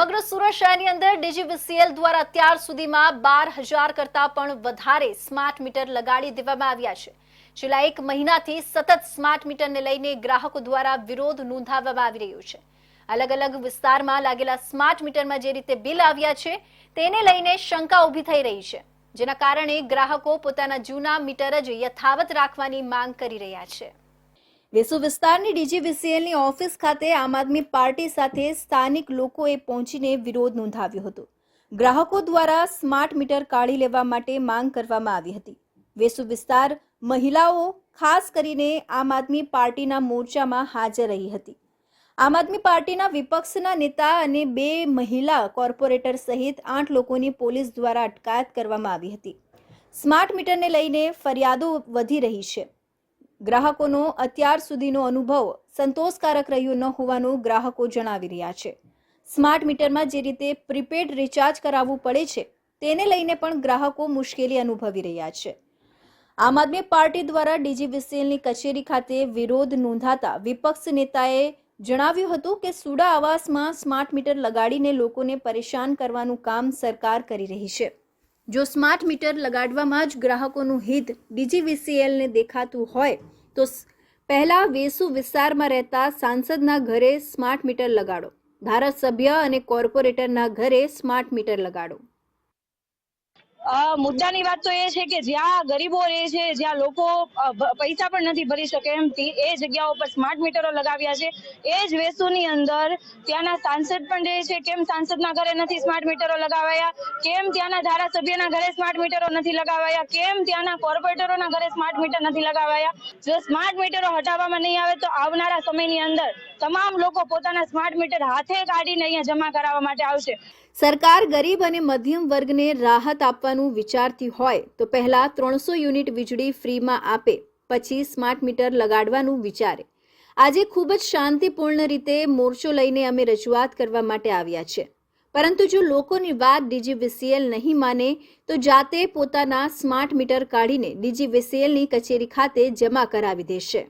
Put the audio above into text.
સમગ્ર સુરત શહેરની અંદર ડીજીવીસીએલ દ્વારા અત્યાર સુધીમાં બાર હજાર કરતાં પણ વધારે સ્માર્ટ મીટર લગાડી દેવામાં આવ્યા છે. છેલ્લા એક મહિનાથી સતત સ્માર્ટ મીટરને લઈને ગ્રાહકો દ્વારા વિરોધ નોંધાવવામાં આવી રહ્યો છે. અલગ અલગ વિસ્તારમાં લાગેલા સ્માર્ટ મીટરમાં જે રીતે બિલ આવ્યા છે, તેને લઈને શંકા ઊભી થઈ રહી છે. જેના કારણે ગ્રાહકો પોતાના જૂના મીટર જ યથાવત રાખવાની માંગ કરી રહ્યા છે. વેસુ વિસ્તારની ડીજીવીસીએલની ઓફિસ ખાતે આમ આદમી પાર્ટી સાથે સ્થાનિક લોકોએ પહોંચીને વિરોધ નોંધાવ્યો હતો. ગ્રાહકો દ્વારા સ્માર્ટ મીટર કાઢી લેવા માટે માંગ કરવામાં આવી હતી. વેસુ વિસ્તાર મહિલાઓ, ખાસ કરીને આમ આદમી પાર્ટીના મોરચામાં હાજર રહી હતી. આમ આદમી પાર્ટીના વિપક્ષના નેતા અને બે મહિલા કોર્પોરેટર સહિત આઠ લોકોની પોલીસ દ્વારા અટકાયત કરવામાં આવી હતી. સ્માર્ટ મીટરને લઈને ફરિયાદો વધી રહી છે. ગ્રાહકોનો અત્યાર સુધીનો અનુભવ સંતોષકારક રહ્યો ન હોવાનું ગ્રાહકો જણાવી રહ્યા છે. સ્માર્ટ મીટરમાં જે રીતે પ્રીપેડ રિચાર્જ કરાવવું પડે છે, તેને લઈને પણ ગ્રાહકો મુશ્કેલી અનુભવી રહ્યા છે. આમ આદમી પાર્ટી દ્વારા ડીજીવીસીએલની કચેરી ખાતે વિરોધ નોંધાતા વિપક્ષ નેતાએ જણાવ્યું હતું કે સુડા આવાસમાં સ્માર્ટ મીટર લગાડીને લોકોને પરેશાન કરવાનું કામ સરકાર કરી રહી છે. જો સ્માર્ટ મીટર લગાડવામાં જ ગ્રાહકોનું હિત ડીજીવીસીએલને દેખાતું હોય, તો પહેલાં વેસુ વિસ્તારમાં રહેતા સાંસદના ઘરે સ્માર્ટ મીટર લગાડો, ધારાસભ્ય અને કોર્પોરેટરના ઘરે સ્માર્ટ મીટર લગાડો. મુદ્દાની વાત તો એ છે કે જ્યાં ગરીબો રહે છે, જ્યાં લોકો પૈસા પણ નથી ભરી શકે એમ એ જગ્યાઓ પર સ્માર્ટ મીટરો લગાવ્યા છે. એ જ વેસુની અંદર ત્યાંના સાંસદ પણ રહે છે. કેમ સાંસદના ઘરે નથી સ્માર્ટ મીટરો લગાવાયા? કેમ ત્યાંના ધારાસભ્યના ઘરે સ્માર્ટ મીટરો નથી લગાવાયા? કેમ ત્યાંના કોર્પોરેટરોના ઘરે સ્માર્ટ મીટર નથી લગાવાયા? જો સ્માર્ટ મીટરો હટાવવામાં નહીં આવે તો આવનારા સમયની અંદર તમામ લોકો પોતાના સ્માર્ટ મીટર હાથે કાઢીને અહીંયા જમા કરાવવા માટે આવશે. સરકાર ગરીબ અને મધ્યમ વર્ગને રાહત આપવાનું વિચારતી હોય તો પહેલાં ત્રણસો યુનિટ વીજળી ફ્રીમાં આપે, પછી સ્માર્ટ મીટર લગાડવાનું વિચારે. આજે ખૂબ જ શાંતિપૂર્ણ રીતે મોરચો લઈને અમે રજૂઆત કરવા માટે આવ્યા છે. પરંતુ જો લોકોની વાત ડીજીવીસીએલ નહીં માને, તો જાતે પોતાના સ્માર્ટ મીટર કાઢીને ડીજીવીસીએલની કચેરી ખાતે જમા કરાવી દેશે.